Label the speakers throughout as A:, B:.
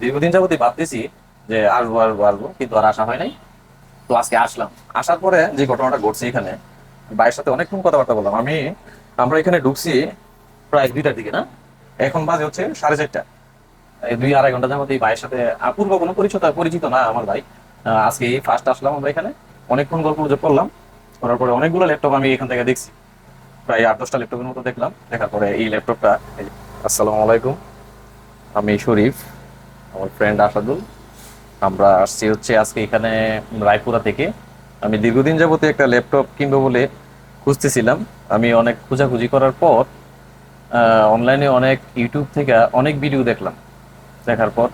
A: দীর্ঘদিন যাবতই ভাবতেছি যে আসব আসব আসব, কিন্তু আর আসা হয় নাই। তো আজকে আসলাম। আসার পরে যে ঘটনাটা ঘটছে এখানে, ভাইয়ের সাথে অনেকক্ষণ কথাবার্তা বললাম। আমি, আমরা এখানে ঢুকছি প্রায় দুইটার দিকে, না? এখন বাজে হচ্ছে সাড়ে চারটা। দুই আড়াই ঘণ্টা যাবত এই ভাইয়ের সাথে অপূর্ব কোনো পরিচিত পরিচিত না আমার ভাই। আজকে এই ফার্স্ট আসলাম আমরা এখানে। অনেকক্ষণ গল্প গুজব করলাম। করার পরে অনেকগুলো ল্যাপটপ আমি এখান থেকে দেখছি। প্রায় আট দশটা ল্যাপটপের মতো দেখলাম। দেখার পরে এই ল্যাপটপটা আসসালামু আলাইকুম। আমি শরীফ। আমার ফ্রেন্ড আসাদুল। আমরা আসছি হচ্ছে আজকে এখানে রায়পুরা থেকে। আমি দীর্ঘদিন যাবত একটা ল্যাপটপ কিনবো বলে খুঁজতেছিলাম। আমি অনেক খোঁজাখুঁজি করার পর অনলাইনে অনেক ইউটিউব থেকে অনেক ভিডিও দেখলাম। দেখার পর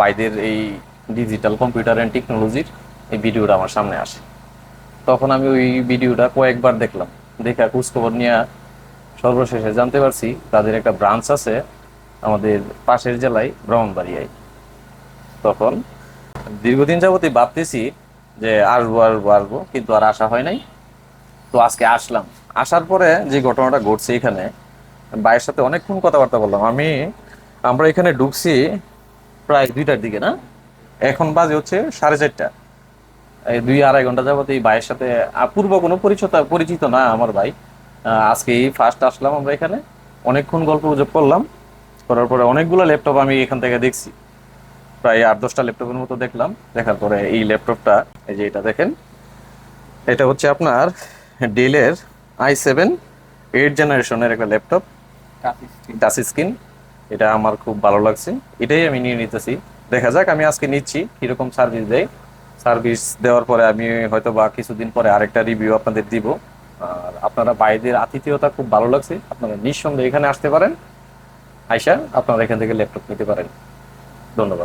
A: বাইদের এই ডিজিটাল কম্পিউটার অ্যান্ড টেকনোলজির এই ভিডিওটা আমার সামনে আসে। তখন আমি ওই ভিডিওটা কয়েকবার দেখলাম। দেখা, খোঁজখবর নিয়ে সর্বশেষে জানতে পারছি তাদের একটা ব্রাঞ্চ আছে আমাদের পাশের জেলায় ব্রাহ্মণবাড়িয়ায়। তখন দীর্ঘদিন যাবতই ভাবতেছি যে আসব আসব আসব, কিন্তু আর আসা হয় নাই। তো আজকে আসলাম। আসার পরে যে ঘটনাটা ঘটছে এখানে, ভাইয়ের সাথে অনেকক্ষণ কথাবার্তা বললাম। আমি, আমরা এখানে ঢুকছি প্রায় দুইটার দিকে, না? এখন বাজে হচ্ছে সাড়ে চারটা। এই দুই আড়াই ঘণ্টা যাবত এই ভাইয়ের সাথে অপূর্ব কোনো পরিচিত পরিচিত না আমার ভাই। আজকে এই ফার্স্ট আসলাম আমরা এখানে। অনেকক্ষণ গল্প গুজব করলাম। করার পরে অনেকগুলো ল্যাপটপ আমি এখান থেকে দেখছি। প্রায় আট দশটা ল্যাপটপের মতো দেখলাম। দেখার পরে এই ল্যাপটপটা এই যে এটা দেখেন এটা হচ্ছে আপনার ডেলের আই সেভেন এইট জেনারেশনের একটা ল্যাপটপ। টাচ স্ক্রিন এটা আমার খুব ভালো লাগছে। এটাই আমি নিয়ে নিতেছি। দেখা যাক আমি আজকে নিচ্ছি। কীরকম সার্ভিস দেয়। সার্ভিস দেওয়ার পরে আমি হয়তো বা কিছুদিন পরে আরেকটা রিভিউ আপনাদের দিব। আর আপনারা বাইরের আতিথেয়তা খুব ভালো লাগছে। আপনারা নিঃসন্দেহে এখানে আসতে পারেন। আইসা আপনারা এখান থেকে ল্যাপটপ নিতে পারেন। ধন্যবাদ।